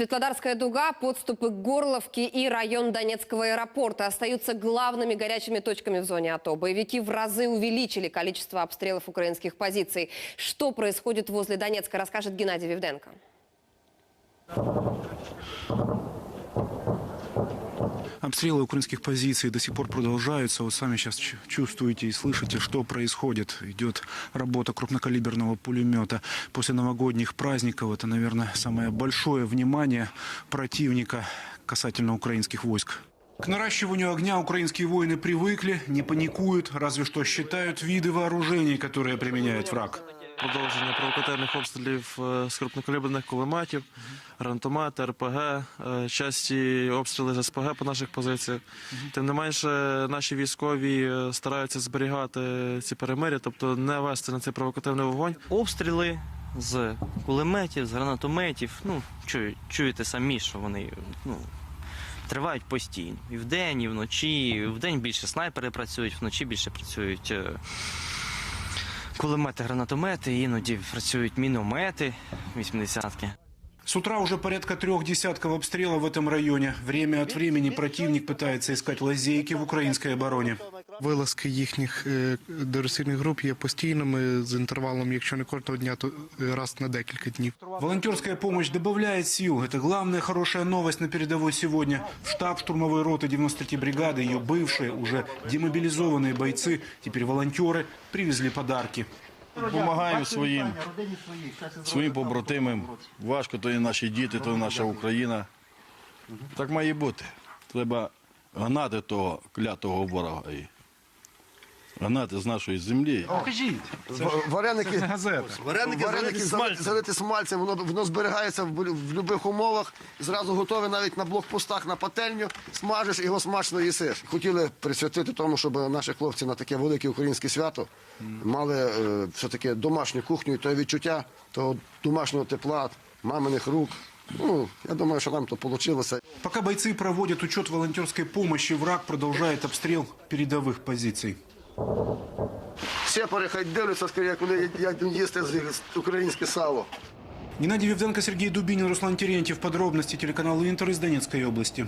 Светлодарская дуга, подступы к Горловке и район Донецкого аэропорта остаются главными горячими точками в зоне АТО. Боевики в разы увеличили количество обстрелов украинских позиций. Что происходит возле Донецка, расскажет Геннадий Вивденко. Обстрелы украинских позиций до сих пор продолжаются. Вы сами сейчас чувствуете и слышите, что происходит. Идет работа крупнокалиберного пулемета. После новогодних праздников это, наверное, самое большое внимание противника касательно украинских войск. К наращиванию огня украинские воины привыкли, не паникуют, разве что считают виды вооружений, которые применяет враг. Продовження провокативних обстрілів е, з крупнокаліберних кулеметів, гранатомети, РПГ, е, часті обстріли з СПГ по наших позиціях. Тим не менше, наші військові е, стараються зберігати ці перемир'я, тобто не вести на цей провокативний вогонь. обстріли з кулеметів, з гранатометів. Ну, чуєте самі, що вони ну, тривають постійно. І вдень, і вночі. Вдень більше снайпери працюють, вночі більше працюють е, кулемети, гранатомети, іноді працюють міномети 80-ки. С утра уже порядка трех десятков обстрелов в этом районе. Время от времени противник пытается искать лазейки в украинской обороне. Вилазки їхніх е, диверсійних груп є постійними з інтервалом, якщо не кожного дня, то е, раз на декілька днів. Волонтерская помощь добавляет сил. Это главная хорошая новость на передовой сегодня. В штаб штурмовой роты 93 бригады, ее бывшие, уже демобилизованные бойцы, теперь волонтеры, привезли подарки. Допомагаємо своїм, своїм побратимам. Важко, то і наші діти, то і наша Україна. Так має бути. Треба гнати того клятого ворога і гнати з нашої землі. Вареники, Газета. вареники, вареники залити, залити смальцем, воно, воно зберігається в, в будь-яких умовах. Зразу готове навіть на блокпостах на пательню, смажиш і його смачно їсиш. Хотіли присвятити тому, щоб наші хлопці на таке велике українське свято мали е, все-таки домашню кухню і те відчуття того домашнього тепла, маминих рук. Ну, я думаю, що нам то вийшло. Пока бойцы проводят учет волонтерской помощи, враг продолжает обстрел передовых позиций. Сепари переходять, дивляться, скоріше, як як їсти українське сало. Геннадий Вивденко, Сергей Дубинин, Руслан Терентьев. Подробности телеканала Интер из Донецкой области.